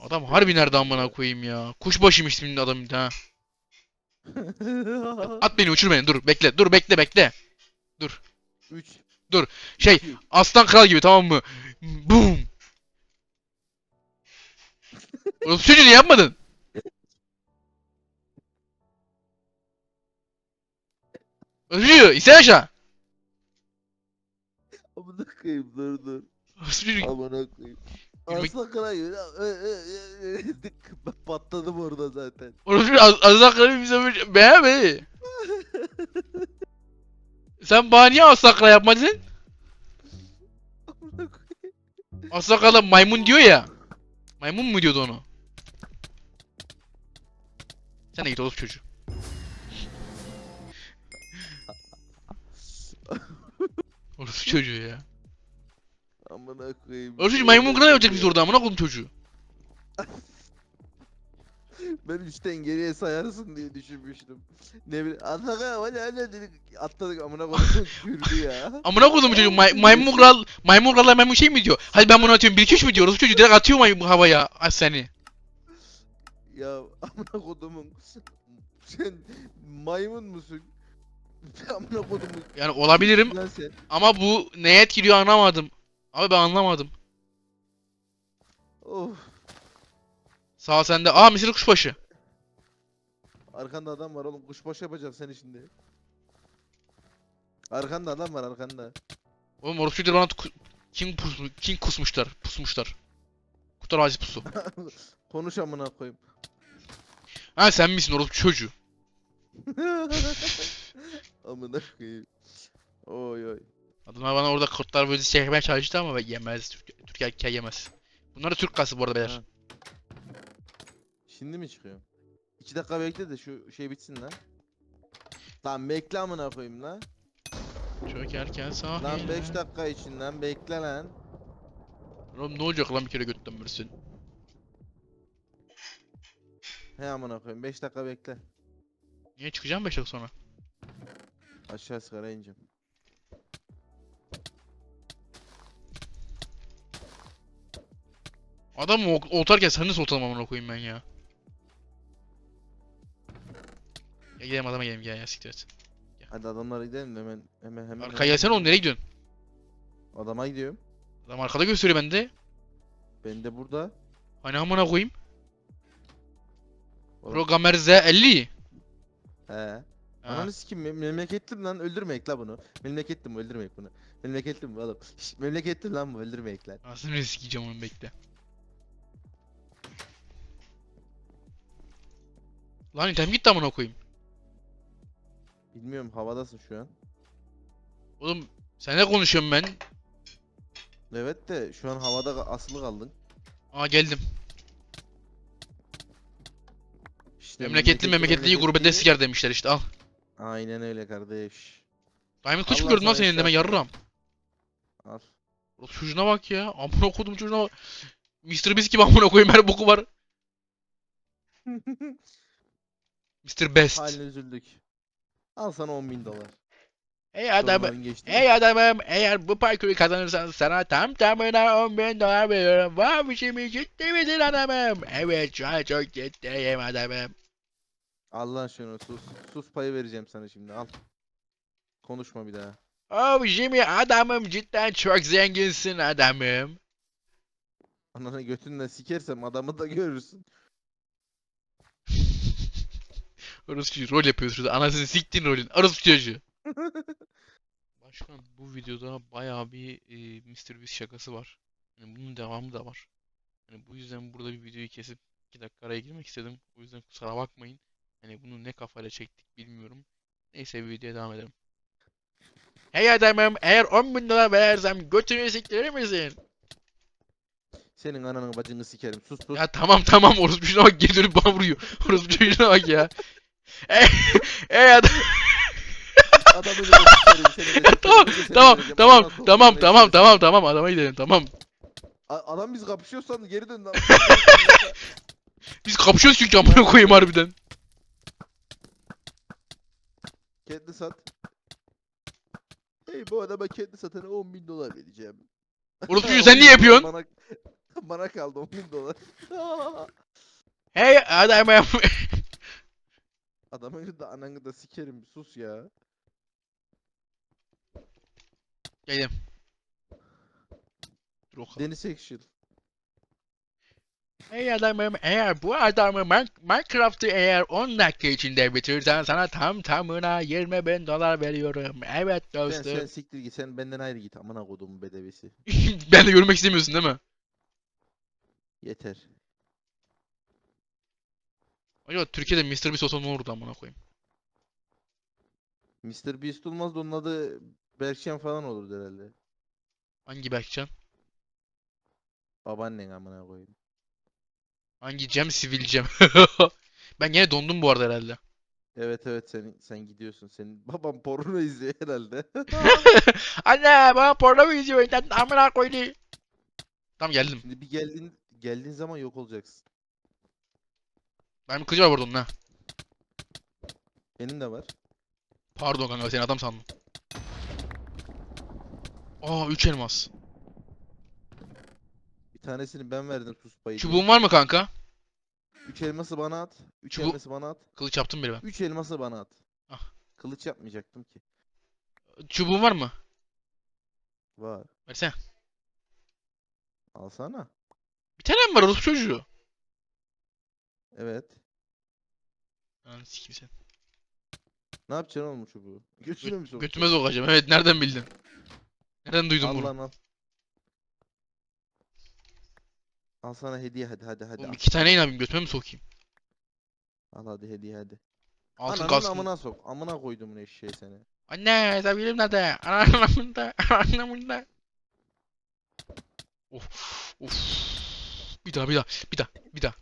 Adam harbi nerede amına koyayım ya. Kuşbaşıymış isminin adam ha. At beni uçur beni dur bekle dur bekle bekle. 3 Şey 2 aslan kral gibi tamam mı? Boom. Oğlum çocuğu yapmadın? Çocuğu ise aşağı. Amına koyayım dur dur. Çocuğu Amına koyayım. Yürümek- Aslan kral patladım orada zaten. Orası bir aslan kralı bize bir beğenmedi. Sen bana niye aslan kral yapmadın? Aslan kral maymun diyor ya. Maymun mu diyordu onu? Sen de git oğlum çocuğu. Orası çocuğu ya. Amına koyayım. Orası çocuğu maymun kral yapacak biz orada amına koydum çocuğu. Ben üçten geriye sayarsın diye düşünmüştüm. Ne bileyim. Atladık hadi hadi dedik. Atladık amına koyayım güldü ya. Amına koydum çocuğu may, maymun kral maymun kralla maymun şey mi diyor? Hadi ben bunu atıyorum 1 2 3 mü diyor? Orası çocuğu direkt atıyor maymun havaya az seni. Ya amına kodumun. Sen maymun musun? amına kodumun. Yani olabilirim Lan sen. ama bu neye etkiliyor anlamadım. Abi ben anlamadım. Of. Sağ sende. Aa Mısır kuşbaşı. Arkanda adam var oğlum. Kuşbaşı yapacak seni şimdi. Arkanda adam var arkanda. Oğlum çocuğu bana ku- king, pusmu, king kusmuşlar. Pusmuşlar. Kurtar ağacı pusu. Konuş amına koyayım. Ha sen misin orası çocuğu? amına koyayım. Oy oy. Adamlar bana orada kurtlar böyle çekmeye çalıştı ama ben yemez. Türk, Türk erkeği yemez. Bunlar da Türk kası bu arada beyler. Ha. Şimdi mi çıkıyor? 2 dakika bekle de şu şey bitsin lan. Lan bekle amına koyayım lan. Çok erken sahil. Lan 5 dakika için lan bekle lan. Oğlum ne olacak lan bir kere götten verirsin. He amına koyayım 5 dakika bekle. Niye çıkacağım 5 dakika sonra? Aşağı sigara ineceğim. Adam ok- oltarken sen nasıl oltalım amına koyayım ben ya. Ya gidelim adama gidelim gel ya siktir et. Hadi adamlara gidelim de hemen hemen hemen. Arkaya gelsene oğlum nereye gidiyorsun? Adama gidiyorum. Adam arkada gösteriyor bende. Ben de burada. Hani amına koyayım. Oğlum, Programmer Z50. He. Ananı sikim mem memleketlim lan öldürmeyek la bunu. Memleketlim bu öldürmeyek bunu. Memleketlim bu oğlum. Şşt, memleketlim lan bu öldürmeyek lan. Aslında sikeceğim onu bekle. Lan item gitti amına koyayım. Bilmiyorum havadasın şu an. Oğlum sen ne konuşuyorum ben? Evet de şu an havada ka- asılı kaldın. Aa geldim. İşte Memleketli memleketliyi gurbette siker demişler işte al. Aynen öyle kardeş. Diamond kılıç mı Allah gördün lan sana senin deme şans yarram. Al. Oğlum Çocuğuna bak ya. Amına koydum çocuğuna bak. Mr. Beast gibi amına koyayım her boku var. Mr. Best. Haline üzüldük. Al sana 10 bin dolar. Ey adam, Sorunların geçti. ey adamım eğer bu parkuru kazanırsan sana tam tamına 10 bin dolar veriyorum. Var şey mi ciddi misin adamım? Evet şu an çok ciddiyim adamım. Allah aşkına sus. Sus payı vereceğim sana şimdi al. Konuşma bir daha. Oh Jimmy adamım cidden çok zenginsin adamım. Ananı götünle sikersem adamı da görürsün. Orası çocuğu rol yapıyor şurada. Anasını siktin rolün. Orası çocuğu. Başkan bu videoda bayağı bir e, Mr. Beast şakası var. Yani bunun devamı da var. Yani bu yüzden burada bir videoyu kesip 2 dakika araya girmek istedim. O yüzden kusura bakmayın. Hani bunu ne kafayla çektik bilmiyorum. Neyse videoya devam edelim. Hey adamım eğer 10 bin dolar verirsem götünü siktirir misin? Senin ananı bacını sikerim. Sus sus. Ya tamam tamam orospu çocuğuna bak geri dönüp bana vuruyor. Orospu çocuğuna bak ya. Ey, ey adam. Adamı da sikerim seni tamam tamam tamam tamam tamam tamam tamam adama gidelim tamam. Adam biz kapışıyorsan geri dön lan. Biz kapışıyoruz çünkü amına koyayım harbiden. Ketli sat. Hey bu adama kendi satana 10 bin dolar vereceğim. Orospu çocuğu 10 sen niye yapıyorsun? Bana, bana kaldı 10 bin dolar. Hey adamım. Adamın da ananı da sikerim sus ya. Geldim. Dur o kadar. Deniz Action. Hey adamım eğer bu adamı Min- Minecraft'ı eğer 10 dakika içinde bitirirsen sana tam tamına 20 bin dolar veriyorum. Evet Sen, dostum. sen siktir git sen benden ayrı git amına kodumun bedevisi. ben de görmek istemiyorsun değil mi? Yeter. Acaba Türkiye'de Mr. Beast olsa ne olurdu amına koyayım. Mr. Beast olmaz da onun adı Berkcan falan olurdu herhalde. Hangi Berkcan? Babaannen amına koyayım. Hangi Cem? Sivil Cem. ben yine dondum bu arada herhalde. Evet evet sen sen gidiyorsun. Senin baban porno izliyor herhalde. Anne bana porno mu izliyor internet amına koyayım. Tamam geldim. Şimdi bir geldiğin geldiğin zaman yok olacaksın. Ben bir burada onun ha. Benim de var. Pardon kanka seni adam sandım. Aa 3 elmas. Tanesini ben verdim sus payı. Çubuğun var mı kanka? Üç elması bana at. Üç Çubuk- elması bana at. Kılıç yaptım bile ben. Üç elması bana at. Ah. Kılıç yapmayacaktım ki. Çubuğun var mı? Var. Versene. Alsana. Bir tane mi var orospu çocuğu? Evet. Ananı sikeyim sen. Ne yapacaksın oğlum bu çubuğu? Mi sokacaksın? Götüme sokacağım. Evet nereden bildin? Nereden duydun bunu? lan al. Al sana hediye hadi hadi hadi. Oğlum al. iki tane ne yapayım? Götüme mi sokayım? Al hadi hediye hadi. Altın Ananın kaskım. amına sok. Amına koydum eşeği seni. Anne sevgilim nerede? Anamın da. Anamın da. Of. Of. Bir daha bir daha. Bir daha. Bir daha.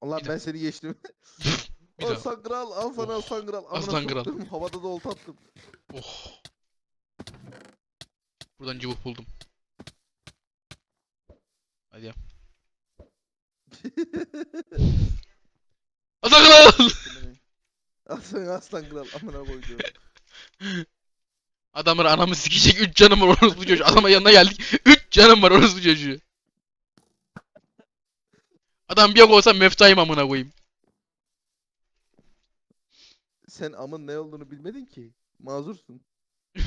Allah Bir ben seni geçtim. Bir al daha. sangral al sana Oh, al sangral. Amına aslan kral. soktum. Havada da olta attım. Oh. Buradan cıvık buldum. Hadi ya. Aslan kral! al sana aslan kral amına koydum. Adamlar anamı sikecek 3 canım var orospu çocuğu. Adama yanına geldik. 3 canım var orospu çocuğu. Adam bir yok olsa meftayım amına koyayım. Sen amın ne olduğunu bilmedin ki. Mazursun.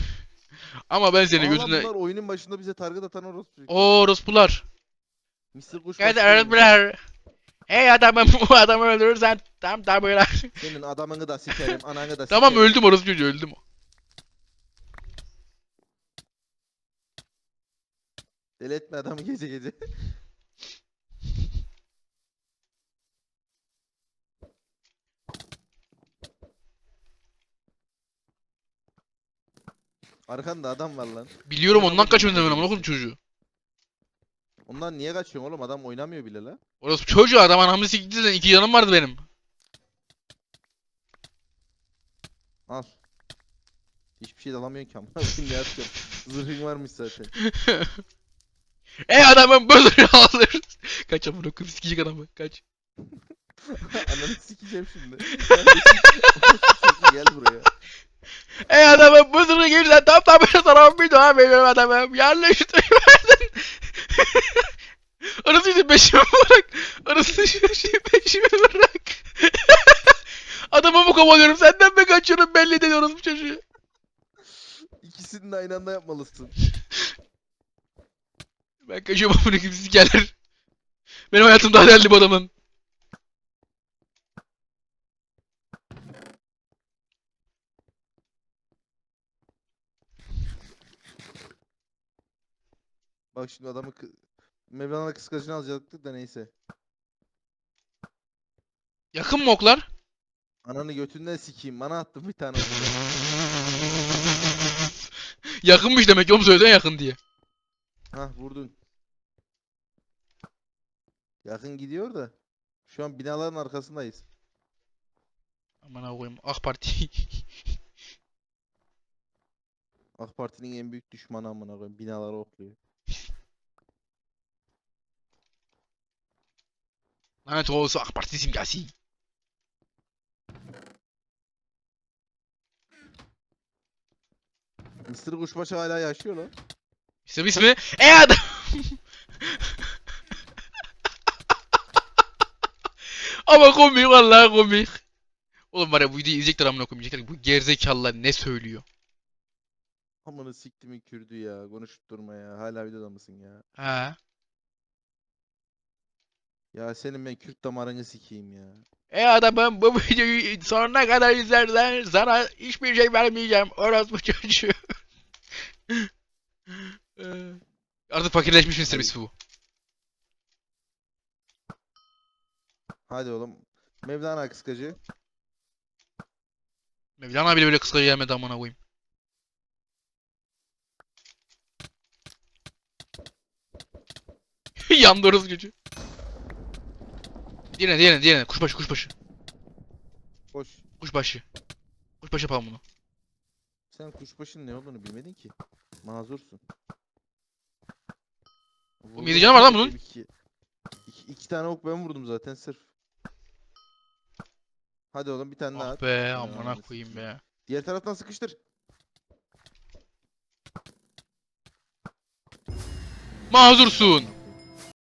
Ama ben seni Aa lan götüne... bunlar oyunun başında bize target atan orospu. Oo orospular. Mr. Kuş başlıyor. orospular. Hey adamım bu adamı öldürürsen tam tam böyle. Senin adamını da sikerim, ananı da tamam sikerim. öldüm orospu çocuğu öldüm. Deli etme adamı gece gece. Arkanda adam var lan. Biliyorum ondan ne demin amına koyayım çocuğu. Ondan niye kaçıyorsun oğlum? Adam oynamıyor bile la. Orospu çocuğu adam anamı sikti sen iki canım vardı benim. Al. Hiçbir şey de alamıyorsun ki koyayım ne yapacağım? Zırhın varmış zaten. Ey adamım böyle alır. Kaç amına koyayım sikecek adamı kaç. Ananı sikeceğim şimdi. Gel buraya. Ey adamım bu sırrı gelirsen tam tam böyle sana bir daha veriyorum adamım. Verdin. Orası için peşime bırak. Orası için peşime bırak. Adamımı kovalıyorum senden mi kaçıyorum belli değil orası bu çocuğu. İkisini de aynı anda yapmalısın. Ben kaçıyorum amına koyayım sikerler. Benim hayatım daha değerli bu adamın. Bak şimdi adamı kı... Mevlana kıskacını alacaktık da neyse. Yakın mı oklar? Ananı götünden sikeyim. Bana attın bir tane. Yakınmış demek ki oğlum söyleden yakın diye. Hah vurdun. Yakın gidiyor da. Şu an binaların arkasındayız. Aman koyayım AK Parti. AK Parti'nin en büyük düşmanı amına koyayım. Binaları okluyor. Lanet olsun AK Parti simgesi. Mr. Kuşbaşı hala yaşıyor lan. İşte ismi E adam. Ama komik vallahi komik. Oğlum var ya bu videoyu izleyecekler amına ki, bu gerizekalılar ne söylüyor? Amanı siktimin kürdü ya. Konuşup durma ya. Hala videoda mısın ya? Ha. Ya senin ben Kürt damarını sikeyim ya. E adamım bu videoyu sonuna kadar izlersen sana hiçbir şey vermeyeceğim. Orospu çocuğu. Artık fakirleşmiş Mr. Beast bu. Hadi oğlum. Mevlana kıskacı. Mevlana bile böyle kıskaca gelmedi amına koyayım. Orospu çocuğu. Diğerine diğerine diğerine kuşbaşı kuşbaşı. Koş. Kuşbaşı. Kuşbaşı yapalım bunu. Sen kuşbaşının ne olduğunu bilmedin ki. Mazursun. Vurdum yedi canı var lan bunun. İki, iki, iki tane ok ben vurdum zaten sırf. Hadi oğlum bir tane daha Ah at. be amına anasını koyayım be. Diğer taraftan sıkıştır. Mazursun.